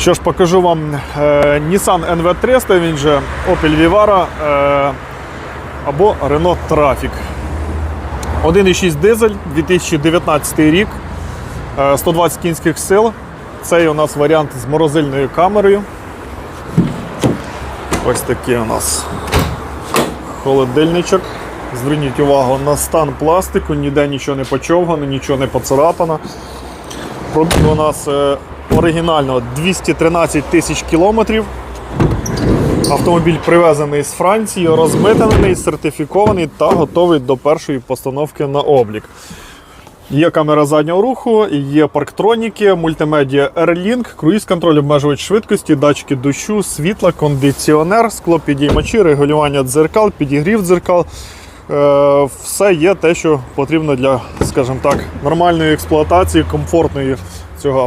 Що ж, покажу вам е, Nissan NV300, він же Opel Vivara е, або Renault Trafic. 1,6 дизель, 2019 рік, е, 120 кінських сил. Цей у нас варіант з морозильною камерою. Ось такий у нас холодильничок. Зверніть увагу на стан пластику, ніде нічого не почовгано, нічого не поцарапано. Пробіг у нас е, оригінально 213 тисяч кілометрів. Автомобіль привезений з Франції, розмитнений, сертифікований та готовий до першої постановки на облік. Є камера заднього руху, є парктроніки, мультимедіа Airlink, круїз-контроль, обмежувач швидкості, датчики дощу, світла, кондиціонер, склопідіймачі, регулювання дзеркал, підігрів дзеркал. Е, Все є те, що потрібно для, скажімо так, нормальної експлуатації, комфортної цього